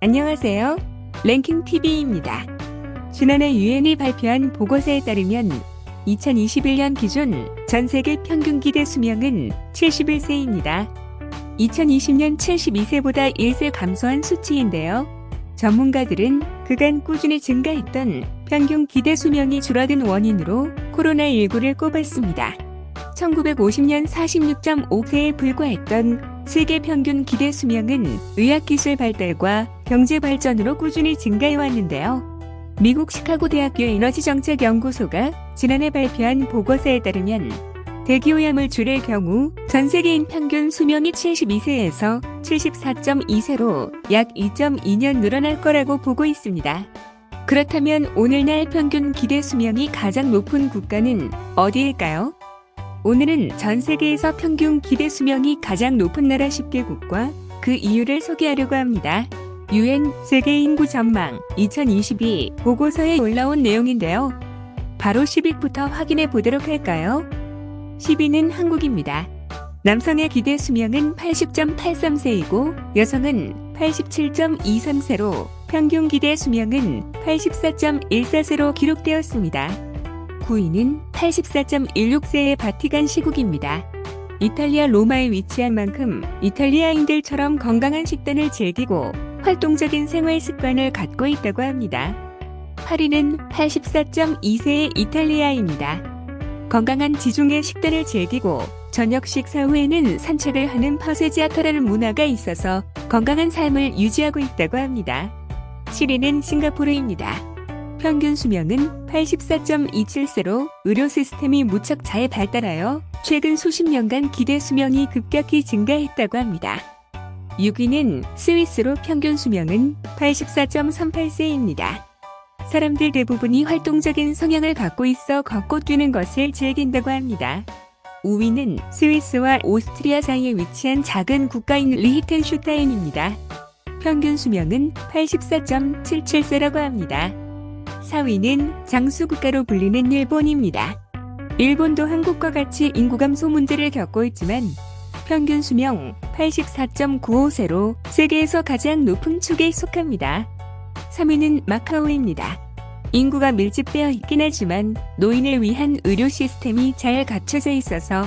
안녕하세요. 랭킹 TV입니다. 지난해 유엔이 발표한 보고서에 따르면 2021년 기준 전 세계 평균 기대 수명은 71세입니다. 2020년 72세보다 1세 감소한 수치인데요. 전문가들은 그간 꾸준히 증가했던 평균 기대 수명이 줄어든 원인으로 코로나19를 꼽았습니다. 1950년 46.5세에 불과했던 세계 평균 기대 수명은 의학기술 발달과 경제 발전으로 꾸준히 증가해 왔는데요. 미국 시카고 대학교 에너지 정책 연구소가 지난해 발표한 보고서에 따르면 대기오염을 경우 전 세계인 평균 수명이 72세에서 74.2세로 약 2.2년 늘어날 거라고 보고 있습니다. 그렇다면 오늘날 평균 기대 수명이 가장 높은 국가는 어디일까요? 오늘은 전 세계에서 평균 기대 수명이 가장 높은 나라 10개국과 그 이유를 소개하려고 합니다. 유엔 세계 인구 전망 2022 보고서에 올라온 내용인데요. 바로 10위부터 확인해 보도록 할까요? 10위는 한국입니다. 남성의 기대 수명은 80.83세이고 여성은 87.23세로 평균 기대 수명은 84.14세로 기록되었습니다. 9위는 84.16세의 바티간 시국입니다. 이탈리아 로마에 위치한 만큼 이탈리아인들처럼 건강한 식단을 즐기고 활동적인 생활 습관을 갖고 있다고 합니다. 8위는 84.2세의 이탈리아입니다. 건강한 지중해 식단을 즐기고 저녁 식사 후에는 산책을 하는 퍼세지아터라는 문화가 있어서 건강한 삶을 유지하고 있다고 합니다. 7위는 싱가포르입니다. 평균 수명은 84.27세로 의료 시스템이 무척 잘 발달하여 최근 수십 년간 기대 수명이 급격히 증가했다고 합니다. 6위는 스위스로 평균 수명은 84.38세입니다. 사람들 대부분이 활동적인 성향을 갖고 있어 걷고 뛰는 것을 즐긴다고 합니다. 5위는 스위스와 오스트리아 사이에 위치한 작은 국가인 리히텐슈타인입니다. 평균 수명은 84.77세라고 합니다. 4위는 장수국가로 불리는 일본입니다. 일본도 한국과 같이 인구 감소 문제를 겪고 있지만 평균 수명 84.95세로 세계에서 가장 높은 축에 속합니다. 3위는 마카오입니다. 인구가 밀집되어 있긴 하지만 노인을 위한 의료 시스템이 잘 갖춰져 있어서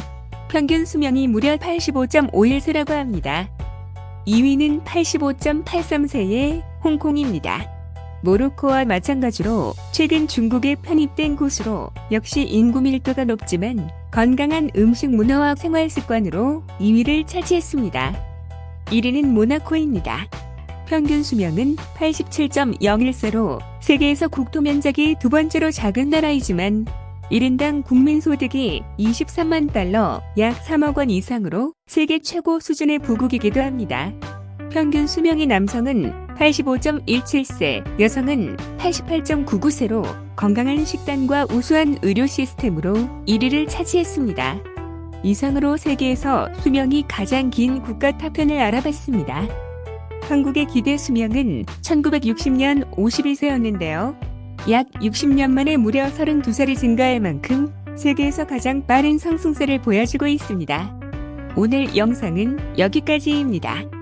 평균 수명이 무려 85.51세라고 합니다. 2위는 85.83세의 홍콩입니다. 모로코와 마찬가지로 최근 중국에 편입된 곳으로 역시 인구 밀도가 높지만 건강한 음식 문화와 생활 습관으로 2위를 차지했습니다. 1위는 모나코입니다. 평균 수명은 87.01세로 세계에서 국토 면적이 두 번째로 작은 나라이지만 1인당 국민 소득이 23만 달러, 약 3억 원 이상으로 세계 최고 수준의 부국이기도 합니다. 평균 수명의 남성은 85.17세, 여성은 88.99세로 건강한 식단과 우수한 의료 시스템으로 1위를 차지했습니다. 이상으로 세계에서 수명이 가장 긴 국가 탑10을 알아봤습니다. 한국의 기대 수명은 1960년 51세였는데요. 약 60년 만에 무려 32살이 증가할 만큼 세계에서 가장 빠른 상승세를 보여주고 있습니다. 오늘 영상은 여기까지입니다.